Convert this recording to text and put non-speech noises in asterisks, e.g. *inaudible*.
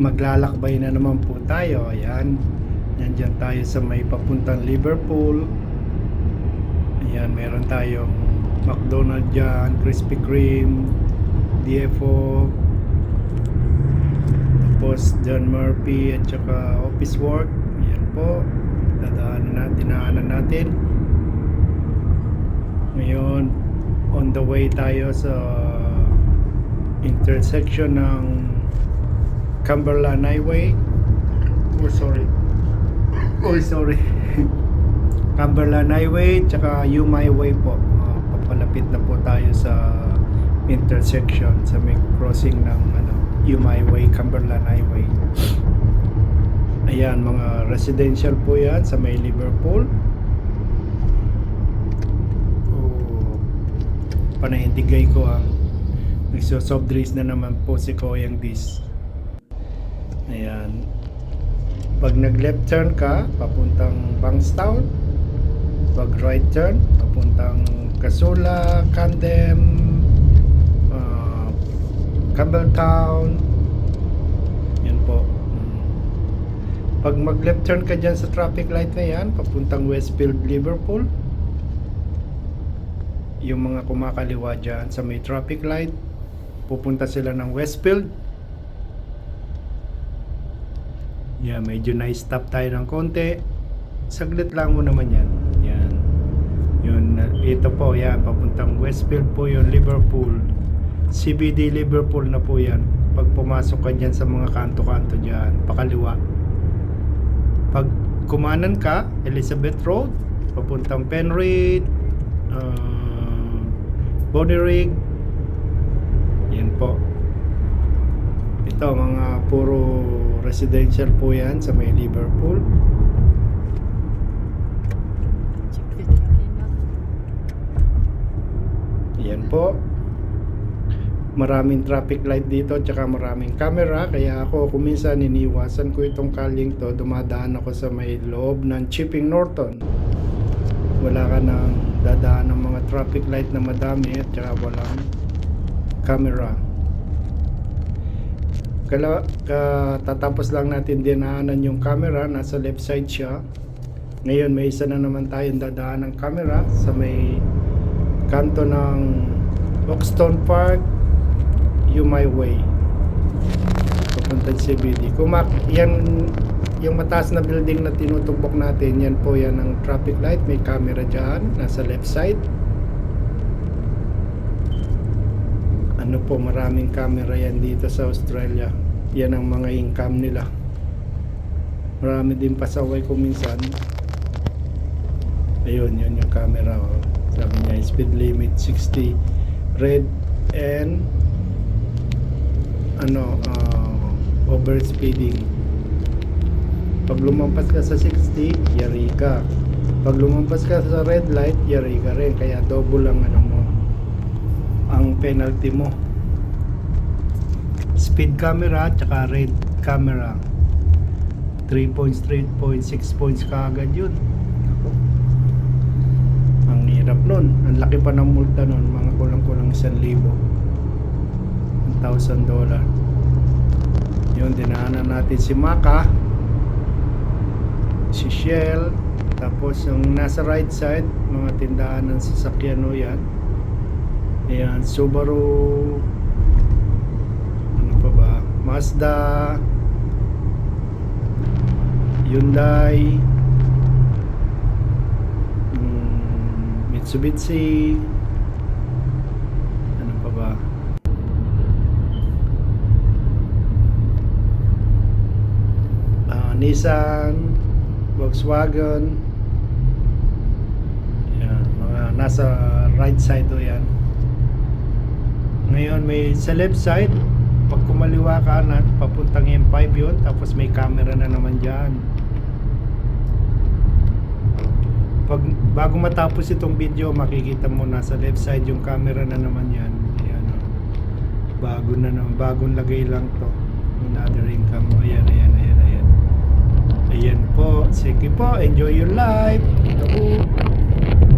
maglalakbay na naman po tayo. Ayan. Nandyan tayo sa may papuntang Liverpool. Ayan, meron tayong McDonald's dyan, Krispy Kreme, DFO, tapos John Murphy at saka office work. Ayan po. Dadaanan natin, dinaanan natin. Ngayon, on the way tayo sa intersection ng Cumberland Highway. Oh, sorry. Oh, sorry. *laughs* Cumberland Highway tsaka Yumay Way po. Ah, papalapit na po tayo sa intersection sa may crossing ng ano, Yumay Way, Cumberland Highway. Ayan, mga residential po yan sa may Liverpool. Oh, panahindigay ko ah. Nagsosoft drinks na naman po si Koyang Dis. Ayan. Pag nag left turn ka, papuntang Bankstown. Pag right turn, papuntang Casula, Candem, uh, Campbelltown. Yan po. Mm. Pag mag left turn ka dyan sa traffic light na yan, papuntang Westfield, Liverpool. Yung mga kumakaliwa dyan sa may traffic light, pupunta sila ng Westfield. Yeah, medyo na-stop tayo ng konti. Saglit lang mo naman yan. Yan. Yun, ito po, yan, papuntang Westfield po yun, Liverpool. CBD Liverpool na po yan. Pag pumasok ka dyan sa mga kanto-kanto dyan, pakaliwa. Pag kumanan ka, Elizabeth Road, papuntang Penrith, uh, Bonnyrigg, yan po. Ito, mga puro residential po yan sa may Liverpool. Yan po. Maraming traffic light dito tsaka maraming camera kaya ako kuminsan iniwasan ko itong kaling to dumadaan ako sa may loob ng Chipping Norton wala ka nang dadaan ng mga traffic light na madami at tsaka walang camera Kala, katatapos lang natin dinaanan yung camera. Nasa left side siya. Ngayon may isa na naman tayong dadaan ng camera sa may kanto ng Oxton Park You My Way. Papuntang CBD Kumak yan yung mataas na building na tinutubok natin yan po yan ang traffic light. May camera dyan nasa left side ano po maraming camera yan dito sa Australia. Yan ang mga income nila. Marami din pasaway ko minsan. Ayun yun yung camera oh. sabi niya speed limit 60 red and ano uh, over speeding pag lumampas ka sa 60 yari ka. Pag lumampas ka sa red light yari ka rin. Kaya double ang ano mo ang penalty mo speed camera tsaka red camera. 3 points 3 points 6 points ka agad yun. Ako. ang hirap nun. Ang laki pa ng multa nun. Mga kulang kulang 1,000 1,000 dollar. Yun dinaanan natin si Maka. Si Shell. Tapos yung nasa right side mga tindahan ng sasakyan o yan. Ayan Subaru Mazda Hyundai mm, Mitsubishi ano pa ba? Ah, Nissan Volkswagen. Yan, nasa right side o yan. Ngayon may sa left side pag kumaliwa ka na papuntang M5 yun tapos may camera na naman dyan. Pag bago matapos itong video makikita mo nasa left side yung camera na naman yan. Ayan o. bago na naman bagong lagay lang to. Another income. Ayan ayan ayan ayan. Ayan po. Sige po. Enjoy your life. Ito po